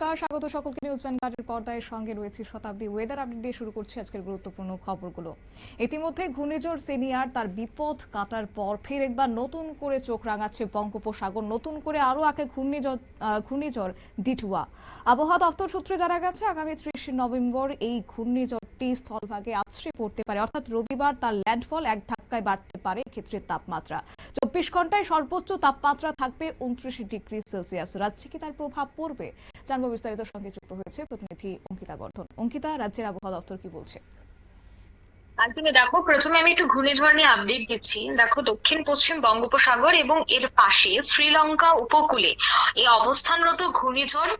নমস্কার, স্বাগত সকলকে নিউজ ভ্যানগার্ডের পর্দায় সঙ্গে রয়েছে শতাব্দী ওয়েদার আপডেট দিয়ে শুরু করছি আজকের গুরুত্বপূর্ণ খবরগুলো। ইতিমধ্যে ঘূর্ণিঝড় সেনিয়ার তার বিপদ কাটার পর ফের একবার নতুন করে চোখ রাঙাচ্ছে বঙ্গোপসাগর, নতুন করে আরও একে ঘূর্ণিঝড় ঘূর্ণিঝড় ডিটুয়া। আবহাওয়া দপ্তর সূত্রে জানা গেছে, আগামী ত্রিশে নভেম্বর এই ঘূর্ণিঝড়টি স্থলভাগে আছড়ে পড়তে পারে। অর্থাৎ রবিবার তার ল্যান্ডফল এক ধাক্কায় বাড়তে পারে ক্ষেত্রের তাপমাত্রা। চব্বিশ ঘন্টায় সর্বোচ্চ তাপমাত্রা থাকবে উনত্রিশ ডিগ্রি সেলসিয়াস। রাজ্যে কি তার প্রভাব পড়বে? জানব বিস্তারিত সঙ্গে যুক্ত হয়েছে প্রতিনিধি অঙ্কিতা বর্ধন। অঙ্কিতা, রাজ্যের আবহাওয়া দপ্তর কি বলছে? তুমি দেখো, প্রথমে আমি একটু ঘূর্ণিঝড় নিয়ে আপডেট দিচ্ছি। দেখো, দক্ষিণ, পশ্চিম বঙ্গোপসাগর এবং এর পাশে শ্রীলঙ্কা উপকূলে এই অবস্থানরত ঘূর্ণিঝড়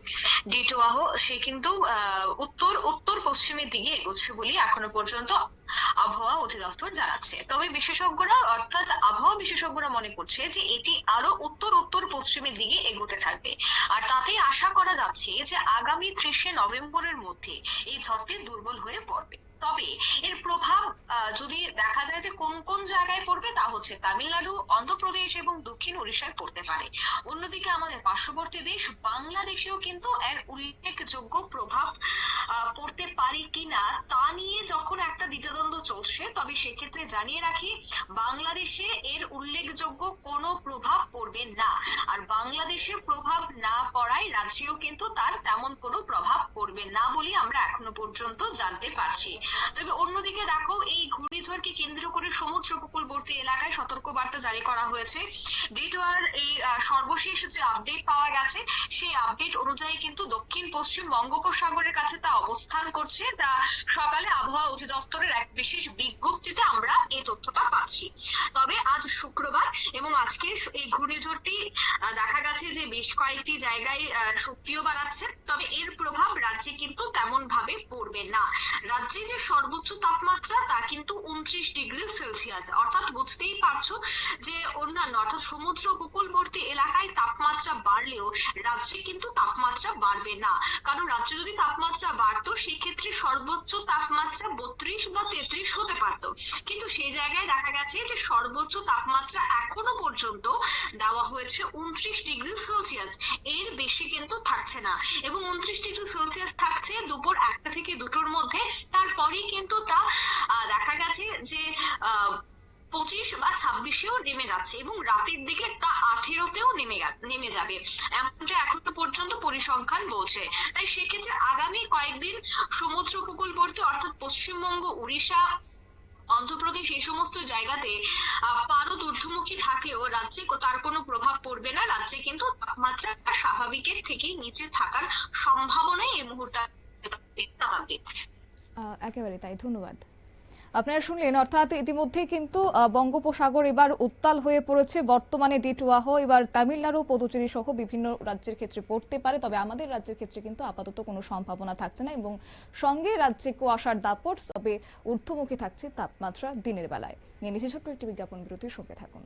ডিটোয়াহ সে কিন্তু উত্তর উত্তর পশ্চিমের দিকে এগোচ্ছে বলে এখনও পর্যন্ত আবহাওয়া অধিদপ্তর জানাচ্ছে। তবে বিশেষজ্ঞরা, অর্থাৎ আবহাওয়া বিশেষজ্ঞরা মনে করছে যে এটি আরও উত্তর উত্তর পশ্চিমের দিকে এগোতে থাকবে। আর তাতেই আশা করা যাচ্ছে যে আগামী ত্রিশে নভেম্বরের মধ্যে এই ঝড়টি দুর্বল হয়ে পড়বে। তবে এর প্রভাব যদি দেখা যায় যে কোন কোন জায়গায় পড়বে, তা হচ্ছে তামিলনাড়ু, অন্ধ্রপ্রদেশ এবং দক্ষিণ ওড়িশায় পড়তে পারে। অন্যদিকে আমাদের পার্শ্ববর্তী দেশ বাংলাদেশেও কিন্তু এর উল্লেখযোগ্য প্রভাব পড়তে পারে কিনা তা নিয়ে যখন একটা দ্বিধাদ্বন্দ্ব চলছে, তবে সেক্ষেত্রে জানিয়ে রাখি, বাংলাদেশে এর উল্লেখযোগ্য কোনো প্রভাব পড়বে না। আর বাংলাদেশে প্রভাব না পড়ায় রাজ্যেও কিন্তু তার তেমন কোনো প্রভাব পড়বে না বলে আমরা এখনও পর্যন্ত জানতে পারছি। তবে অন্যদিকে দেখো, এই ঘূর্ণিঝড়কে কেন্দ্র করে সমুদ্র উপকূলবর্তী এলাকায় সতর্ক বার্তা জারি করা হয়েছে। ডেটোয়ার এই সর্বশেষ যে আপডেট পাওয়া গেছে, সেই আপডেট অনুযায়ী কিন্তু দক্ষিণ, পশ্চিম বঙ্গোপসাগরের কাছে তা অবস্থান করছে। তা সকালে আবহাওয়া অধিদপ্তরের এক বিশেষ বিজ্ঞপ্তিতে আমরা এই তথ্যটা পাচ্ছি। এবং আজকে এই ঘূর্ণিঝড়টি দেখা গেছে যে বেশ কয়েকটি জায়গায় শক্তিও বাড়াচ্ছে। তবে এর প্রভাব রাজ্যে কিন্তু তেমন ভাবে পড়বে না। রাজ্যে যে সর্বোচ্চ তাপমাত্রা, তা কিন্তু উনত্রিশ ডিগ্রি সেলসিয়াস। অর্থাৎ বুঝতেই পারছ যে অন্যান্য, অর্থাৎ সমুদ্র উপকূলবর্তী এলাকায় তাপমাত্রা বাড়লেও রাজ্যে কিন্তু তাপমাত্রা বাড়বে না। কারণ রাজ্যে যদি তাপমাত্রা বাড়তো সেক্ষেত্রে সর্বোচ্চ তাপমাত্রা বত্রিশ বা তেত্রিশ হতে পারতো। কিন্তু সেই জায়গায় দেখা গেছে যে সর্বোচ্চ তাপমাত্রা এখনও পর্যন্ত দেওয়া হয়েছে উনত্রিশ ডিগ্রি সেলসিয়াস। এর বেশি কিন্তু থাকছে না। এবং উনত্রিশ ডিগ্রি সেলসিয়াস থাকছে দুপুর একটা থেকে দুটোর মধ্যে। তারপরেই কিন্তু তা দেখা গেছে যে পঁচিশ বা ছাব্বিশেও নেমে যাচ্ছে এবং রাতের দিকে তা আঠেরোতেও নেমে নেমে যাবে। এমনটা এখনও পর্যন্ত পরিসংখ্যান বলছে। তাই সেক্ষেত্রে আগামী কয়েকদিন সমুদ্র উপকূলবর্তী অর্থাৎ পশ্চিমবঙ্গ, উড়িষ্যা, অন্ধ্রপ্রদেশ এই সমস্ত জায়গাতে পারদ ঊর্ধ্বমুখী থাকলেও রাজ্যে তার কোনো প্রভাব পড়বে না। রাজ্যে কিন্তু তাপমাত্রা স্বাভাবিকের থেকে নিচে থাকার সম্ভাবনাই এই মুহূর্তে। একেবারে তাই। ধন্যবাদ। আপনারা শুনলেন, অর্থাৎ ইতিমধ্যে কিন্তু বঙ্গোপসাগর এবার উত্তাল হয়ে পড়েছে। বর্তমানে ডিটুয়াহ এবার তামিলনাড়ু, পদুচেরি সহ বিভিন্ন রাজ্যের ক্ষেত্রে পড়তে পারে। তবে আমাদের রাজ্যের ক্ষেত্রে কিন্তু আপাতত কোনো সম্ভাবনা থাকছে না এবং সঙ্গে রাজ্যে কুয়াশার দাপট, তবে ঊর্ধ্বমুখী থাকছে তাপমাত্রা দিনের বেলায়। নিয়ে নিচে ছোট্ট একটি বিজ্ঞাপন বিরতির সঙ্গে থাকুন।